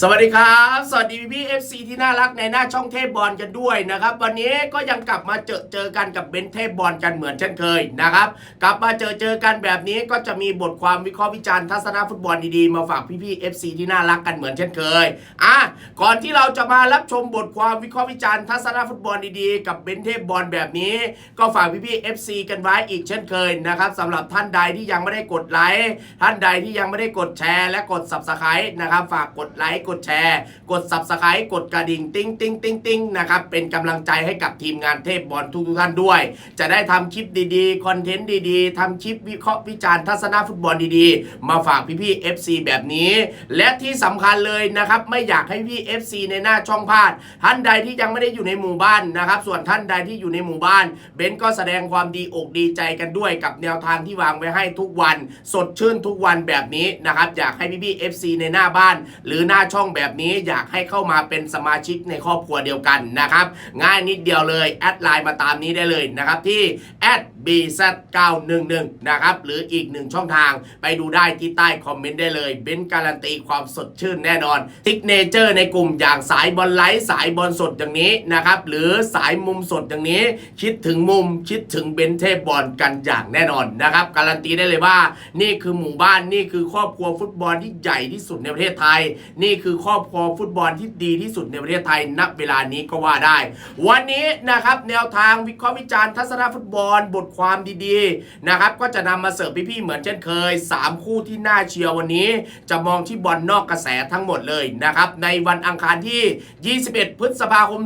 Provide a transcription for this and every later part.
สวัสดีครับ สวัสดีพี่เอฟซีที่น่ารักในหน้าช่องเทพบอลกันด้วยนะครับ วันนี้ก็ยังกลับมาเจอเจอกันกับเบนเทพบอลกันเหมือนเช่นเคยนะครับ กลับมาเจอเจอกันแบบนี้ก็จะมีบทความวิเคราะห์วิจารณ์ทัศนฟุตบอลดีๆมาฝากพี่พี่เอฟซีที่น่ารักกันเหมือนเช่นเคยอะก่อนที่เราจะมารับชมบทความวิเคราะห์วิจารณ์ทัศนฟุตบอลดีๆ กับเบนเทพบอลแบบนี้ ก็ฝากพี่พี่เอฟซีกันไว้อีกเช่นเคยนะครับสำหรับท่านใดที่ยังไม่ได้กดไลค์ท่านใดที่ยังไม่ได้กดแชร์ และกด subscribe นะครับฝากกดไลค์กดแชร์ กด subscribe กดกระดิ่งติ้งติ้งติ้งติ้งนะครับเป็นกำลังใจให้กับทีมงานเทพบอลทุกท่านด้วย จะได้ทำคลิปดีๆ คอนเทนต์ดีๆทำคลิปวิเคราะห์วิจารณ์ทัศนฟุตบอลดีๆ มาฝากพี่ๆ FC แบบนี้ และที่สำคัญเลยนะครับไม่อยากให้พี่ FC ในหน้าช่องพลาด ท่านใดที่ยังไม่ได้อยู่ในหมู่บ้านนะครับส่วนท่านใดที่อยู่ในหมู่บ้านเบนก็แสดงความดีอกดีใจกันด้วยกับแนวทางที่วางไว้ให้ทุกวัน สดชื่นทุกวันแบบนี้นะครับอยากให้พี่ๆ FC ในหน้าบ้าน หรือหน้าช่องแบบนี้อยากให้เข้ามาเป็นสมาชิกในครอบครัวเดียวกันนะครับ ง่ายนิดเดียวเลย แอดไลน์มาตามนี้ได้เลยนะครับที่แอด @bz911 นะครับ หรืออีกหนึ่งช่องทางไปดูได้ที่ใต้คอมเมนต์ได้เลย เบนการันตีความสดชื่นแน่นอน ทิกเนเจอร์ในกลุ่มอย่างสายบอลไลท์สายบอลสดอย่างนี้นะครับ หรือสายมุมสดอย่างนี้ คิดถึงมุมคิดถึงเบนเทพบอลกันอย่างแน่นอนนะครับ การันตีได้เลยว่า นี่คือหมู่บ้านนี่คือครอบครัวฟุตบอลที่ใหญ่ที่สุดในประเทศไทย นี่คือครอบครัวฟุตบอลที่ดีที่สุดในประเทศไทยณเวลานี้ก็ว่าได้ วันนี้นะครับแนวทางวิเคราะห์วิจารณ์ทัศนฟุตบอลบทความดีๆนะครับก็จะนำมาเสิร์ฟพี่ๆเหมือนเช่นเคย 3 คู่ที่น่าเชียร์วันนี้ จะมองที่บอลนอกกระแสทั้งหมดเลยนะครับในวันอังคารที่ 21 พฤษภาคม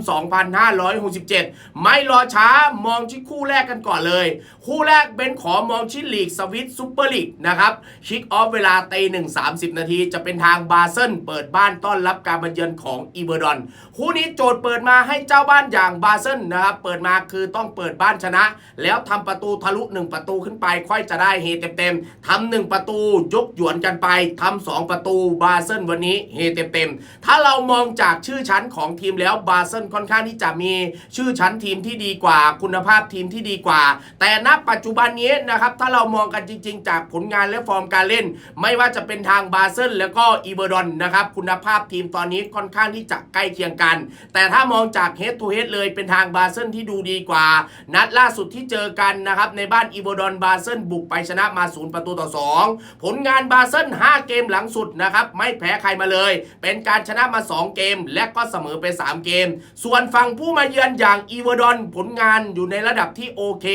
2567 ไม่รอช้ามองที่คู่แรกกันก่อนเลย คู่แรกเบนขอมองที่ลีกสวิตซูเปอร์ลีกนะครับคิกออฟเวลาตีหนึ่งสามสิบนาทีจะเป็นทางบาเซนเปิดบ้านต้อนรับการมาเยือนของอีเวอร์ดอน คู่นี้โจทย์เปิดมาให้เจ้าบ้านอย่างบาเซนนะครับเปิดมาคือต้องเปิดบ้านชนะ แล้วทำประตูทะลุ 1 ประตูขึ้นไป ค่อยจะได้เฮเต็มๆทำหนึ่งประตูยกหยวนกันไปทำสองประตูบาเซนวันนี้เฮเต็มๆถ้าเรามองจากชื่อชั้นของทีมแล้วบาเซนค่อนข้างที่จะมีชื่อชั้นทีมที่ดีกว่า คุณภาพทีมที่ดีกว่า แต่ณปัจจุบันนี้นะครับถ้าเรามองกันจริง ๆ จากผลงานและฟอร์มการเล่น ไม่ว่าจะเป็นทางบาเซนแล้วก็อีเวอร์ดอนนะครับคุณภาพทีมตอนนี้ค่อนข้างที่จะใกล้เคียงกัน แต่ถ้ามองจากเฮดทูเฮดเลยเป็นทางบาเซนที่ดูดีกว่า นัดล่าสุดที่เจอกันนะครับในบ้านอีเวอร์ดอนบาเซนบุกไปชนะมา 0 ประตูต่อ 2 ผลงานบาเซน5เกมหลังสุดนะครับไม่แพ้ใครมาเลย เป็นการชนะมา 2 เกม และก็เสมอไป 3 เกม ส่วนฝั่งผู้มาเยือนอย่างอีเวอร์ดอนผลงานอยู่ในระดับที่โอเค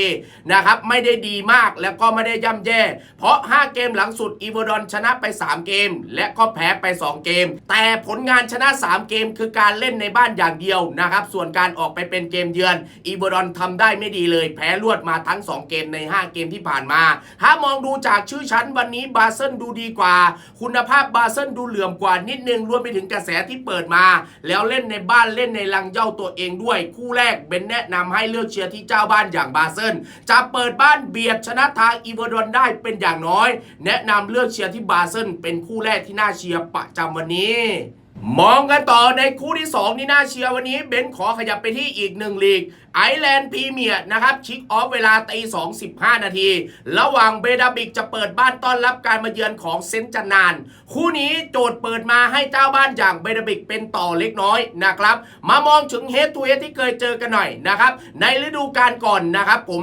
นะครับไม่ได้ดีมากแล้วก็ไม่ได้ย่ำแย่ เพราะ 5 เกมหลังสุดอีเวอร์ดอนชนะไป 3 เกม และก็แพ้ไป 2 เกม แต่ผลงานชนะ 3 เกมคือการเล่นในบ้านอย่างเดียวนะครับส่วนการออกไปเป็นเกมเยือนอีเวอร์ดอนทำได้ไม่ดีเลย แพ้รวดมาทั้ง2 เกมใน 5 เกมที่ผ่านมา ถ้ามองดูจากชื่อชั้นวันนี้บาเซนดูดีกว่า คุณภาพบาเซนดูเหลื่อมกว่านิดนึงรวมไปถึงกระแสที่เปิดมา แล้วเล่นในบ้านเล่นในลังเย่าตัวเองด้วย คู่แรกเบนแนะนำให้เลือกเชียร์ที่เจ้าบ้านอย่างบาเซนจะเปิดบ้านเบียดชนะทางอีเวอร์ดอนได้เป็นอย่างน้อย แนะนำเลือกเชียร์ที่บาเซนเป็นคู่แรกที่น่าเชียร์ประจำวันนี้มองกันต่อในคู่ที่ 2 นี่น่าเชียร์วันนี้เบนขอขยับไปที่อีกหนึ่งลีกไอแลนด์พรีเมียร์นะครับชิกออฟเวลาตี2 15นาที ระหว่างเบดาบิกจะเปิดบ้านต้อนรับการมาเยือนของเซนจันนาน คู่นี้โจทย์เปิดมาให้เจ้าบ้านอย่างเบดาบิกเป็นต่อเล็กน้อยนะครับ มามองถึงเฮดทูเฮดที่เคยเจอกันหน่อยนะครับในฤดูกาลก่อนนะครับผม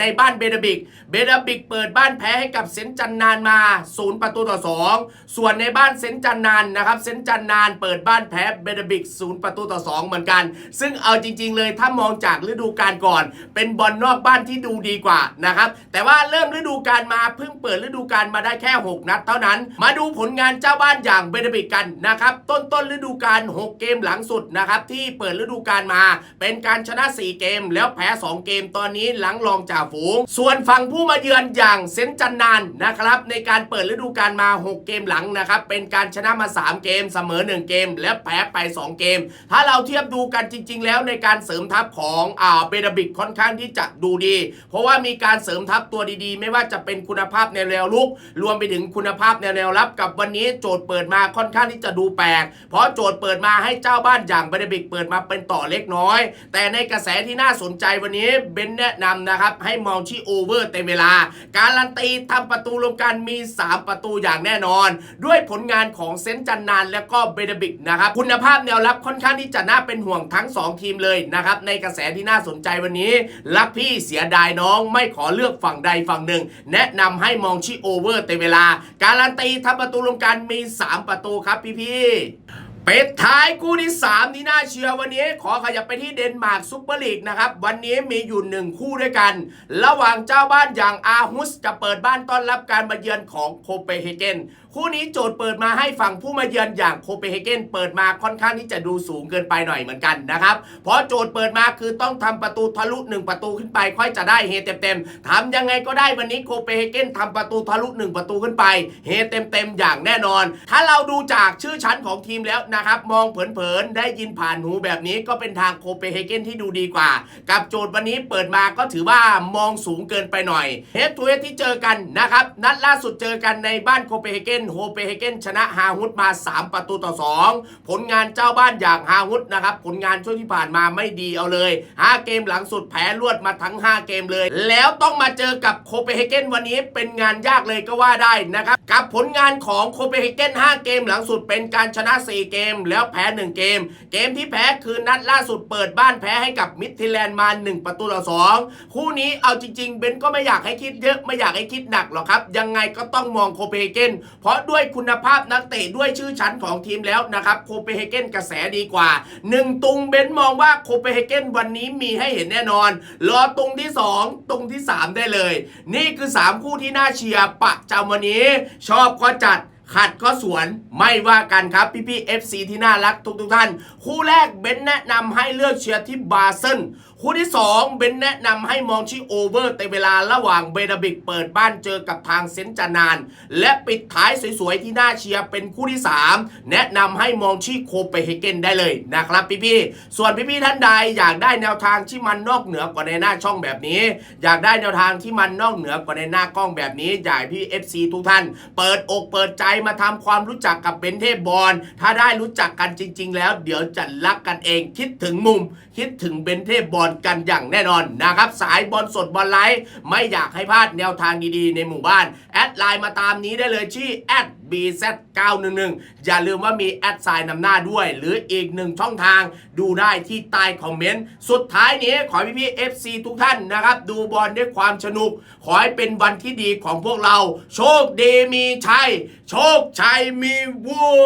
ในบ้านเบดาบิกเบดาบิกเปิดบ้านแพ้ให้กับเซนจันนานมา0ประตูต่อ2ส่วนในบ้านเซนจันนานนะครับเซนจันนานเปิดบ้านแพ้เบดาบิก0ประตูต่อ2เหมือนกัน ซึ่งเอาจริง ๆ เลยถ้ามองจากฤดูกาลก่อน เป็นบอลนอกบ้านที่ดูดีกว่านะครับแต่ว่าเริ่มฤดูกาลมาเพิ่งเปิดฤดูกาลมาได้แค่ 6 นัดเท่านั้น มาดูผลงานเจ้าบ้านอย่างเบดาบิกกันนะครับต้นต้นฤดูกาล6 เกมหลังสุดนะครับที่เปิดฤดูกาลมา เป็นการชนะ 4 เกม แล้วแพ้ 2 เกมตอนนี้หลังรองจ่าฝูง ส่วนฝั่งผู้มาเยือนอย่างเซนจันนานนะครับในการเปิดฤดูกาลมา 6 เกมหลังนะครับเป็นการชนะมา 3 เกมเสมอ 1 เกม และแพ้ไป 2 เกม ถ้าเราเทียบดูกันจริง ๆ แล้วในการเสริมทัพของของอ่าเบดบิกค่อนข้างที่จะดูดี เพราะว่ามีการเสริมทัพตัวดีๆ ไม่ว่าจะเป็นคุณภาพในแนวลุก รวมไปถึงคุณภาพในแนวรับกับวันนี้โจทย์เปิดมาค่อนข้างที่จะดูแปลก เพราะโจทย์เปิดมาให้เจ้าบ้านอย่างเบดบิกเปิดมาเป็นต่อเล็กน้อย แต่ในกระแสที่น่าสนใจวันนี้เบนแนะนำนะครับให้มองที่โอเวอร์เต็มเวลา การันตีทำประตูรวมกันมี 3 ประตูอย่างแน่นอน ด้วยผลงานของเซนจันนานและก็เบเดบิกนะครับคุณภาพแนวรับค่อนข้างที่จะน่าเป็นห่วงทั้ง 2 ทีมเลยนะครับในกระแสที่น่าสนใจวันนี้ รักพี่เสียดายน้องไม่ขอเลือกฝั่งใดฝั่งหนึ่ง แนะนำให้มองที่โอเวอร์เต็มเวลา การันตีทำประตูรวมกันมี 3 ประตูครับพี่ๆเป็ดท้ายคู่ที่3ที่น่าเชื่อวันนี้ขอขยับไปที่เดนมาร์กซุปเปอร์ลีกนะครับ วันนี้มีอยู่หนึ่งคู่ด้วยกัน ระหว่างเจ้าบ้านอย่างอาฮุสจะเปิดบ้านต้อนรับการมาเยือนของโคเปนเฮเกน คู่นี้โจทย์เปิดมาให้ฝั่งผู้มาเยือนอย่างโคเปนเฮเกนเปิดมาค่อนข้างที่จะดูสูงเกินไปหน่อยเหมือนกันนะครับเพราะโจทย์เปิดมาคือต้องทำประตูทะลุหนึ่งประตูขึ้นไป ค่อยจะได้เฮเต็มๆทำยังไงก็ได้วันนี้โคเปนเฮเกนทำประตูทะลุหนึ่งประตูขึ้นไปเฮเต็มๆอย่างแน่นอน ถ้าเราดูจากชื่อชั้นของทีมแล้วนะครับมองเผินๆได้ยินผ่านหูแบบนี้ก็เป็นทางโคเปนเฮเกนที่ดูดีกว่า กับโจทย์วันนี้เปิดมาก็ถือว่ามองสูงเกินไปหน่อยเฮดทูเฮดที่เจอกันนะครับนัดล่าสุดเจอกันในบ้านโคเปนเฮเกนโคเปเฮเกนชนะฮาฮุดมา 3 ประตูต่อ 2 ผลงานเจ้าบ้านอย่างฮาฮุดนะครับผลงานช่วงที่ผ่านมาไม่ดีเอาเลย 5 เกมหลังสุดแพ้รวดมาทั้ง 5 เกมเลย แล้วต้องมาเจอกับโคเปเฮเกนวันนี้เป็นงานยากเลยก็ว่าได้นะครับกับผลงานของโคเปเฮเกน5 เกมหลังสุดเป็นการชนะ 4 เกม แล้วแพ้ 1 เกม เกมที่แพ้คือนัดล่าสุดเปิดบ้านแพ้ให้กับมิดทิแลนด์มา 1 ประตูต่อ 2 คู่นี้เอาจริง ๆ เบนก็ไม่อยากให้คิดเยอะไม่อยากให้คิดหนักหรอกครับยังไงก็ต้องมองโคเปเฮเกนเพราะด้วยคุณภาพนักเตะด้วยชื่อชั้นของทีมแล้วนะครับโคเปนเฮเกนกระแสดีกว่า 1 ตุงเบนมองว่าโคเปนเฮเกนวันนี้มีให้เห็นแน่นอน รอตุงที่ 2 ตุงที่ 3 ได้เลย นี่คือ 3 คู่ที่น่าเชียร์ประจำวันนี้ ชอบก็จัด ขัดก็สวนไม่ว่ากันครับ พี่พี่ๆ FC ที่น่ารักทุกทุกๆท่าน คู่แรกเบนแนะนำให้เลือกเชียร์ที่บาเซนคู่ที่ 2 เบนแนะนำให้มองที่โอเวอร์เต็มเวลาระหว่างเบดาบิกเปิดบ้านเจอกับทางเซนจานาน และปิดท้ายสวยๆที่น่าเชียร์เป็นคู่ที่ 3 แนะนำให้มองที่โคเปเฮเกนได้เลยนะครับพี่พี่ส่วนพี่พี่ท่านใดอยากได้แนวทางที่มันนอกเหนือกว่าในหน้าช่องแบบนี้ อยากได้แนวทางที่มันนอกเหนือกว่าในหน้ากล้องแบบนี้อยากให้พี่ FC ทุกท่าน เปิดอกเปิดใจมาทำความรู้จักกับเบนเทพบอลถ้าได้รู้จักกันจริง ๆ แล้ว เดี๋ยวจะรักกันเองคิดถึงมุม คิดถึงเบนเทพบอลกันอย่างแน่นอนนะครับ สายบอลสดบอลไลฟ์ไม่อยากให้พลาดแนวทางดีๆ ในหมู่บ้าน แอดไลน์มาตามนี้ได้เลยที่แอด BZ911 อย่าลืมว่ามีแอดไซน์นำหน้าด้วย หรืออีกหนึ่งช่องทางดูได้ที่ใต้คอมเมนต์ สุดท้ายนี้ขอพี่พี่ FC ทุกท่านนะครับ ดูบอลด้วยความสนุก ขอให้เป็นวันที่ดีของพวกเรา โชคดีมีชัย โชคชัยมีวัว